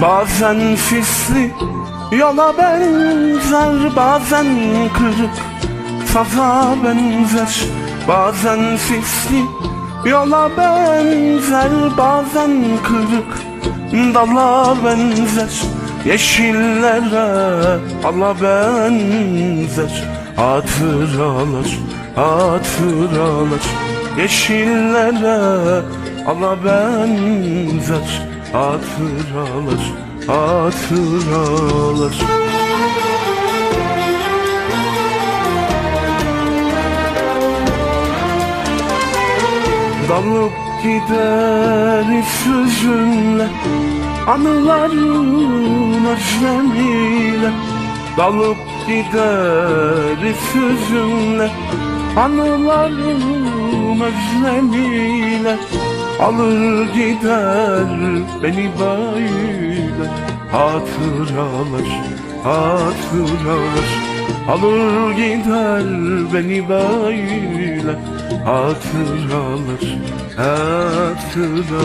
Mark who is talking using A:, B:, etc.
A: Bazen sisli yola benzer Bazen kırık saza benzer. Bazen sisli yola benzer Bazen kırık dala benzer. Yeşillere ala benzer. Hatıralar, hatıralar Yeşillere ala benzer Hatıralar, hatıralar. Dalıp gider hüzünle Anıların özlemiyle. Dalıp gider hüzünle Anıların özlemiyle Alır gider beni böyle Hatıralar, hatıralar Alır gider beni böyle Hatıralar, hatıralar